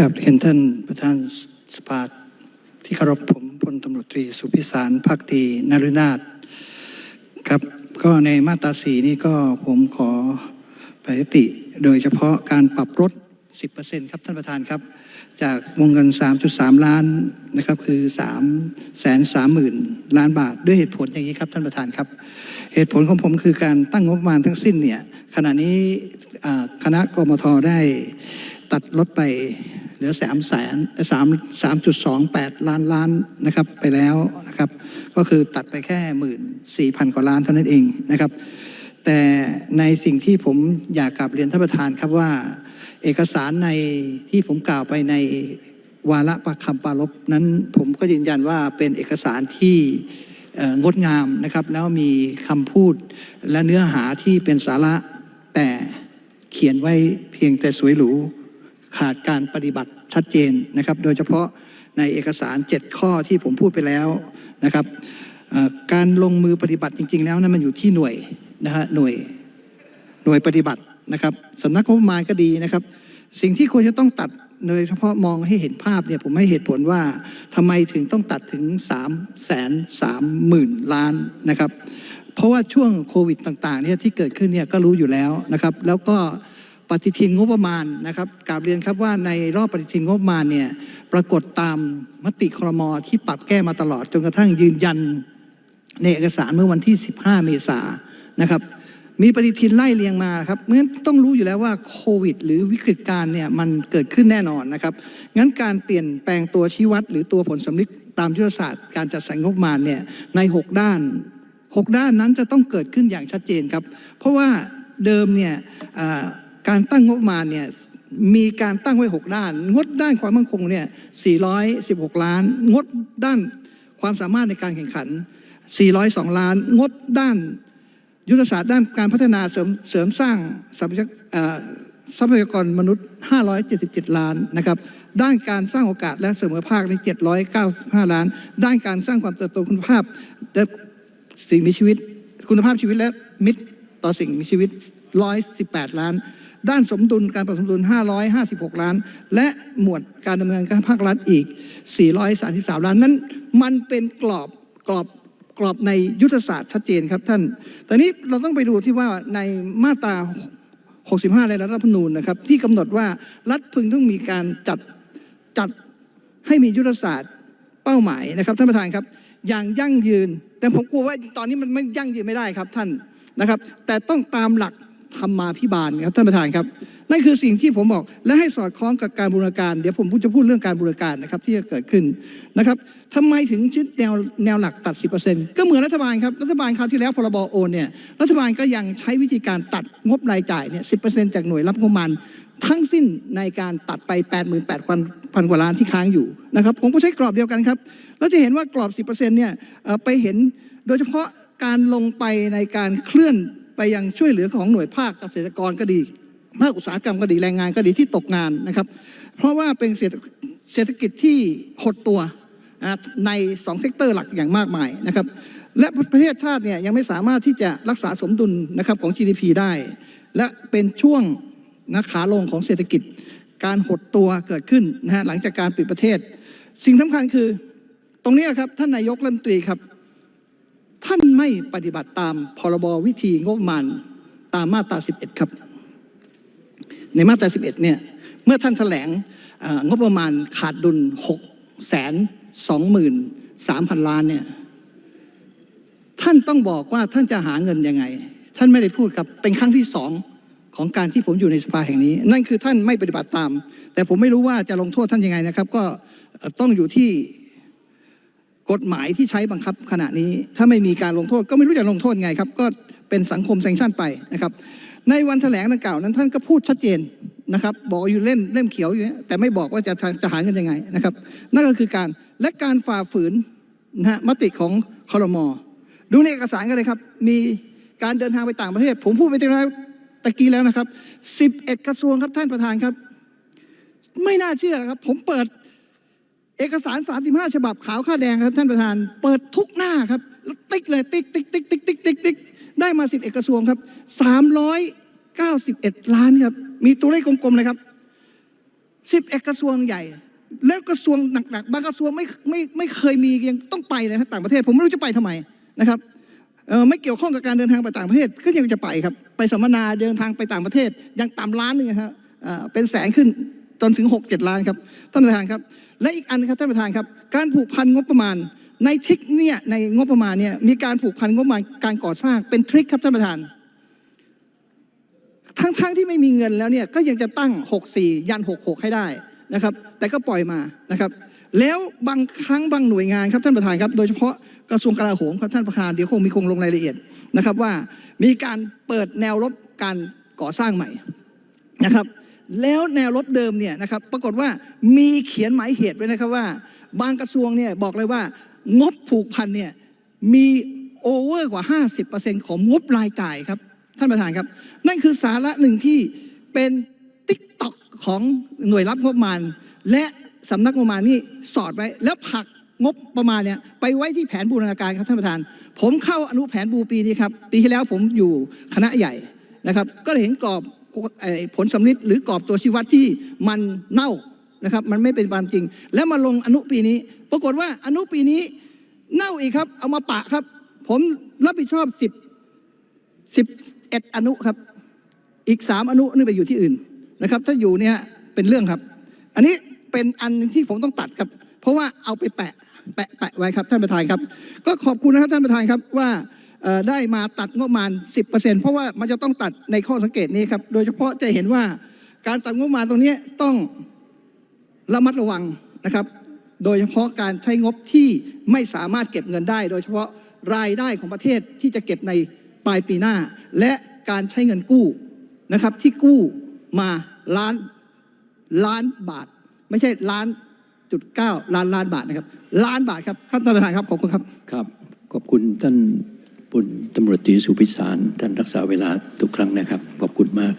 กับเรียนท่านประธานสภาที่เคารพผมพลตำรวจตรีสุพิสารพักดีนรุนาถครับก็ในมาตราสีนี่ก็ผมขอไปยติ โดยเฉพาะการปรับลด 10%ครับท่านประธานครับ จากวงเงิน 3.3 ล้านนะครับคือ3แสน3หมื่นล้านบาท ด้วยเหตุผลอย่างนี้ครับท่านประธานครับ เหตุผลของผมคือการตั้งงบประมาณทั้งสิ้นเนี่ยขณะนี้คณะกรมทได้ตัดลดไป ลือสามแสนสามสามจุดสองแปดล้านล้านนะครับไปแล้วนะครับ ก็คือตัดไปแค่หมื่นสี่พันกว่าล้านเท่านั้นเองนะครับ แต่ในสิ่งที่ผมอยากกลับเรียนท่านประธานครับว่า เอกสารในที่ผมกล่าวไปในวาระประคำปรารบนั้นผมก็ยืนยันว่าเป็นเอกสารที่งดงามนะครับ แล้วมีคำพูดและเนื้อหาที่เป็นสาระแต่เขียนไว้เพียงแต่สวยหรู ขาดการปฏิบัติชัดเจนนะครับ โดยเฉพาะในเอกสาร 7 ข้อที่ผมพูดไปแล้วนะครับการลงมือปฏิบัติจริง ๆ แล้วนั้นมันอยู่ที่หน่วยนะฮะหน่วยหน่วยปฏิบัตินะครับสำนักงบประมาณก็ดีนะครับ สิ่งที่ควรจะต้องตัดโดยเฉพาะมองให้เห็นภาพเนี่ยผมให้เหตุผลว่าทำไมถึงต้องตัดถึง3ามแสนสามหมื่นล้านนะครับ เพราะว่าช่วงโควิดต่างๆเนี่ยที่เกิดขึ้นเนี่ยก็รู้อยู่แล้วนะครับ แล้วก็ ปฏิทินงบประมาณนะครับกราบเรียนครับว่าในรอบปฏิทินงบประมาณเนี่ยปรากฏตามมติครมที่ปรับแก้มาตลอดจนกระทั่งยืนยันในเอกสารเมื่อวันที่ 15 เมษายนนะครับ มีปฏิทินไล่เรียงมาครับเพราะฉะนั้นต้องรู้อยู่แล้วว่าโควิด หรือวิกฤตการณ์เนี่ยมันเกิดขึ้นแน่นอนนะครับ งั้นการเปลี่ยนแปลงตัวชี้วัด หรือตัวผลสำลิดตามยุทธศาสตร์การจัดสรรงบประมาณเนี่ยใน 6 ด้าน 6 ด้านนั้นจะต้องเกิดขึ้นอย่างชัดเจนครับ เพราะว่าเดิมเนี่ย การตั้งงบประมาณเนี่ยมีการตั้งไว้ 6 ด้าน งดด้านความมั่นคงเนี่ย416 ล้าน งดด้านความสามารถในการแข่งขัน 402 ล้าน งดด้านยุทธศาสตร์ด้านการพัฒนาเสริมเสริมสร้างทรัพยากเอ่อทรัพยากรมนุษย์ 577 ล้านนะครับ ด้านการสร้างโอกาสและเสมอภาคใน795 ล้าน ด้านการสร้างความเติบโตคุณภาพและสิ่งมีชีวิต คุณภาพชีวิตและมิตรต่อสิ่งมีชีวิต 118 ล้าน ด้านสมดุลการปรับสมดุล 556 ล้าน และหมวดการดำเนินการภาครัฐอีก 433 ล้านนั้น มันเป็นกรอบกรอบกรอบในยุทธศาสตร์ชัดเจนครับท่านต่นี้เราต้องไปดูที่ว่าในมาตรา 65 ในรัฐธรรมนูญนะครับ ที่กำหนดว่ารัฐพึงต้องมีการจัดจัดให้มียุทธศาสตร์เป้าหมายนะครับท่านประธานครับ อย่างยั่งยืน แต่ผมกลัวว่าตอนนี้มันไม่ยั่งยืนไม่ได้ครับท่านนะครับ แต่ต้องตามหลัก ธรรมาภิบาลครับท่านประธานครับนั่นคือสิ่งที่ผมบอกและให้สอดคล้องกับการบูรณาการ เดี๋ยวผมจะพูดเรื่องการบูรณาการนะครับที่จะเกิดขึ้นนะครับทำไมถึงชิดแนวแนวหลักตัด 10%ก็เหมือนรัฐบาลครับรัฐบาลคราวที่แล้วพรบโอนเนี่ยรัฐบาลก็ยังใช้วิธีการตัดงบรายจ่ายเนี่ย10%จากหน่วยรับงบประมาณทั้งสิ้นในการตัดไป 88,000พันกว่าล้านที่ค้างอยู่นะครับผมก็ใช้กรอบเดียวกันครับแล้วจะเห็นว่ากรอบ 10%เนี่ยเอ่อไปเห็นโดยเฉพาะการลงไปในการเคลื่อน ยังช่วยเหลือของหน่วยภาคเกษตรกรก็ดีภาคอุตสาหกรรมก็ดีแรงงานก็ดีที่ตกงานนะครับ เพราะว่าเป็นเศรษฐกิจที่หดตัวในสองเซกเตอร์หลักอย่างมากมายนะครับ และประเทศชาติเนี่ยยังไม่สามารถที่จะรักษาสมดุลนะครับของ GDP ได้ และเป็นช่วงนะขาลงของเศรษฐกิจการหดตัวเกิดขึ้นนะฮะหลังจากการปิดประเทศ สิ่งสำคัญคือ ตรงนี้นครับท่านนายกรัฐมนตรีครับ ไม่ปฏิบัติตามพรบวิธีงบประมาณตามมาตรา 11 ครับ ในมาตรา 11 เนี่ย เมื่อท่านแถลงงบประมาณขาดดุล6แสน2หมื่น3พันล้านเนี่ย ท่านต้องบอกว่าท่านจะหาเงินยังไง ท่านไม่ได้พูดครับ เป็นครั้งที่สองของการที่ผมอยู่ในสภาแห่งนี้ นั่นคือท่านไม่ปฏิบัติตาม แต่ผมไม่รู้ว่าจะลงโทษท่านยังไงนะครับ ก็ต้องอยู่ที่ กฎหมายที่ใช้บังคับขณะนี้ ถ้าไม่มีการลงโทษก็ไม่รู้จะลงโทษไงครับ ก็เป็นสังคมแซงชั่นไปนะครับ ในวันแถลงดังกล่าวนั้นท่านก็พูดชัดเจนนะครับบอกอยู่เล่นเล่มเขียวอยู่เนี่ยแต่ไม่บอกว่าจะจะหาเงินยังไงนะครับนั่นก็คือการและการฝ่าฝืนนะฮะมติของคอรมอดูในเอกสารกันเลยครับ มีการเดินทางไปต่างประเทศ ผมพูดไปตแล้วตะกี้แล้วนะครับ 11 กระทรวงครับท่านประธานครับ ไม่น่าเชื่อครับ ผมเปิด เอกสาร 35 ฉบับขาวค่าแดงครับ ท่านประธาน เปิดทุกหน้าครับ ติ๊กเลยติ๊กติ๊กติ๊กติ๊กติ๊กติ๊กติ๊กได้มา 10 เอกกระทรวงครับ 391 ล้านครับ มีตัวเลขกลมๆเลยครับสิบเอกกระทรวงใหญ่ แล้วกระทรวงหนักๆ บางกระทรวงไม่ไม่ไม่เคยมียังต้องไปเลยครับต่างประเทศ ผมไม่รู้จะไปทำไมนะครับเออไม่เกี่ยวข้องกับการเดินทางไปต่างประเทศก็ยังจะไปครับ ไปสัมมนาเดินทางไปต่างประเทศยังต่ำล้านนึงนะฮะเอ่อเป็นแสนขึ้นจนถึงหกเจ็ดล้านครับท่านประธานครับ และอีกอันครับท่านประธานครับ การผูกพันงบประมาณ ในทริกเนี่ยในงบประมาณเนี่ยมีการผูกพันงบประมาณการก่อสร้างเป็นทริคครับท่านประธาน ทั้งๆที่ไม่มีเงินแล้วเนี่ยก็ยังจะตั้ง 64 ยัน 66 ให้ได้นะครับ แต่ก็ปล่อยมานะครับ แล้วบางครั้งบางหน่วยงานครับท่านประธานครับ โดยเฉพาะกระทรวงกลาโหมครับท่านประธานเดี๋ยวคงมีคงลงรายละเอียดนะครับว่ามีการเปิดแนวรบการก่อสร้างใหม่นะครับ แล้วแนวรบเดิมเนี่ยนะครับปรากฏว่ามีเขียนหมายเหตุไว้นะครับว่า บางกระทรวงเนี่ยบอกเลยว่า งบผูกพันเนี่ยมีโอเวอร์กว่า 50%ของงบรายจ่ายครับ ท่านประธานครับ นั่นคือสาระหนึ่งที่เป็นติ๊กต็อกของหน่วยรับงบประมาณ และสำนักงบประมาณนี่สอดไว้ แล้วผลักงบประมาณเนี่ยไปไว้ที่แผนบูรณาการครับท่านประธาน ผมเข้าอนุแผนบูปีนี้ครับ ปีที่แล้วผมอยู่คณะใหญ่นะครับ ก็เลยเห็นกรอบ ผลสำลิดหรือกรอบตัวชี้วัดที่มันเน่านะครับมันไม่เป็นความจริง แล้วมาลงอนุปีนี้ ปรากฏว่าอนุปีนี้เน่าอีกครับ เอามาปะครับ ผมรับผิดชอบสิบสิบเอ็ดอนุครับ อีกสามอนุนี่ไปอยู่ที่อื่นนะครับ ถ้าอยู่เนี่ยเป็นเรื่องครับ อันนี้เป็นอันที่ผมต้องตัดครับ เพราะว่าเอาไปแปะแปะแปะไว้ครับท่านประธานครับ ก็ขอบคุณนะครับท่านประธานครับว่า ได้มาตัดงบประมาณ 10%เพราะว่ามันจะต้องตัดในข้อสังเกตนี้ครับ โดยเฉพาะจะเห็นว่าการตัดงบประมาณตรงนี้ต้องระมัดระวังนะครับ โดยเฉพาะการใช้งบที่ไม่สามารถเก็บเงินได้ โดยเฉพาะรายได้ของประเทศที่จะเก็บในปลายปีหน้า และการใช้เงินกู้นะครับที่กู้มาล้านล้านบาท ไม่ใช่ล้านจุดเก้าล้านล้านบาทนะครับ ล้านบาทครับท่านประธานครับขอบคุณครับครับ ขอบคุณท่าน พลตำรวจตรีสุพิสารท่านรักษาเวลาทุกครั้งนะครับ ขอบคุณมาก